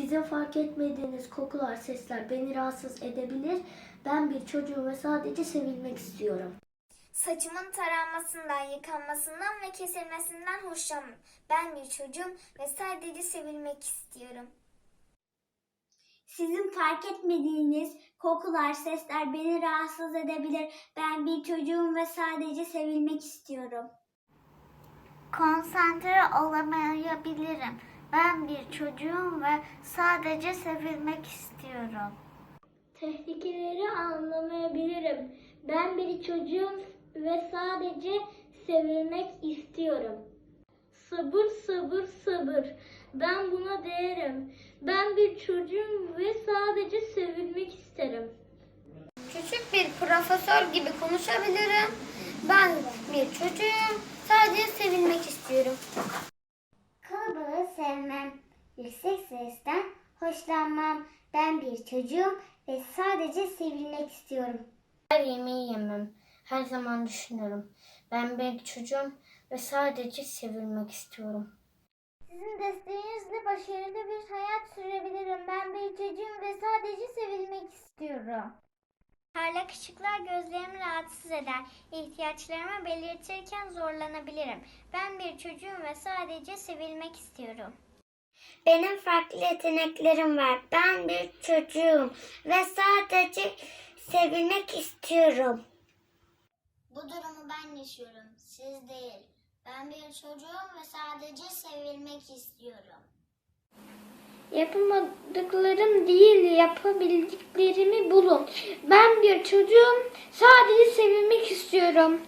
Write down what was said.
Sizin fark etmediğiniz kokular, sesler beni rahatsız edebilir. Ben bir çocuğum ve sadece sevilmek istiyorum. Saçımın taranmasından, yıkanmasından ve kesilmesinden hoşlanmam. Ben bir çocuğum ve sadece sevilmek istiyorum. Sizin fark etmediğiniz kokular, sesler beni rahatsız edebilir. Ben bir çocuğum ve sadece sevilmek istiyorum. Konsantre olamayabilirim. Ben bir çocuğum ve sadece sevilmek istiyorum. Tehlikeleri anlamayabilirim. Ben bir çocuğum ve sadece sevilmek istiyorum. Sabır, sabır, sabır. Ben buna değerim. Ben bir çocuğum ve sadece sevilmek isterim. Küçük bir profesör gibi konuşabilirim. Ben bir çocuğum. Sadece sevilmek istiyorum. Kalabalığı sevmem. Yüksek sesten hoşlanmam. Ben bir çocuğum ve sadece sevilmek istiyorum. Her yemeği yemem. Her zaman düşünürüm. Ben bir çocuğum ve sadece sevilmek istiyorum. Sizin desteğinizle başarılı bir hayat sürebilirim. Ben bir çocuğum ve sadece sevilmek istiyorum. Parlak ışıklar gözlerimi rahatsız eder. İhtiyaçlarımı belirtirken zorlanabilirim. Ben bir çocuğum ve sadece sevilmek istiyorum. Benim farklı yeteneklerim var. Ben bir çocuğum ve sadece sevilmek istiyorum. Bu durumu ben yaşıyorum, siz değil. Ben bir çocuğum ve sadece sevilmek istiyorum. Yapamadıklarım değil, yapabildiklerimi bulun. Ben bir çocuğum, sadece sevilmek istiyorum.